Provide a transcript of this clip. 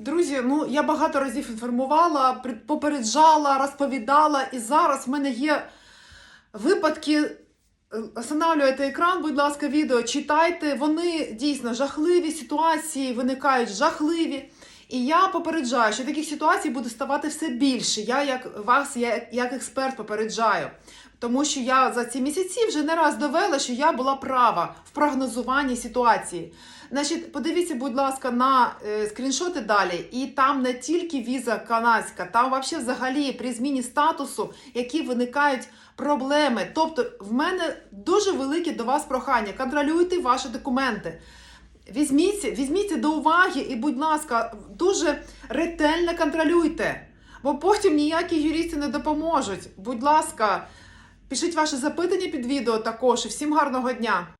Друзі, ну я багато разів інформувала, попереджала, розповідала, і зараз в мене є випадки. Е, Останавлюйте екран, будь ласка, відео, читайте. Вони дійсно жахливі ситуації, виникають жахливі. І я попереджаю, що таких ситуацій буде ставати все більше. Я як вас, я як експерт попереджаю. Тому що я за ці місяці вже не раз довела, що я була права в прогнозуванні ситуації. Значить, подивіться, будь ласка, на е, скріншоти далі. І там не тільки віза канадська, там взагалі при зміні статусу, які виникають проблеми. Тобто, в мене дуже велике до вас прохання. Контролюйте ваші документи. Візьміться, візьміть до уваги і, будь ласка, дуже ретельно контролюйте. Бо потім ніякі юристи не допоможуть. Будь ласка, пишіть ваші запитання під відео також. І всім гарного дня!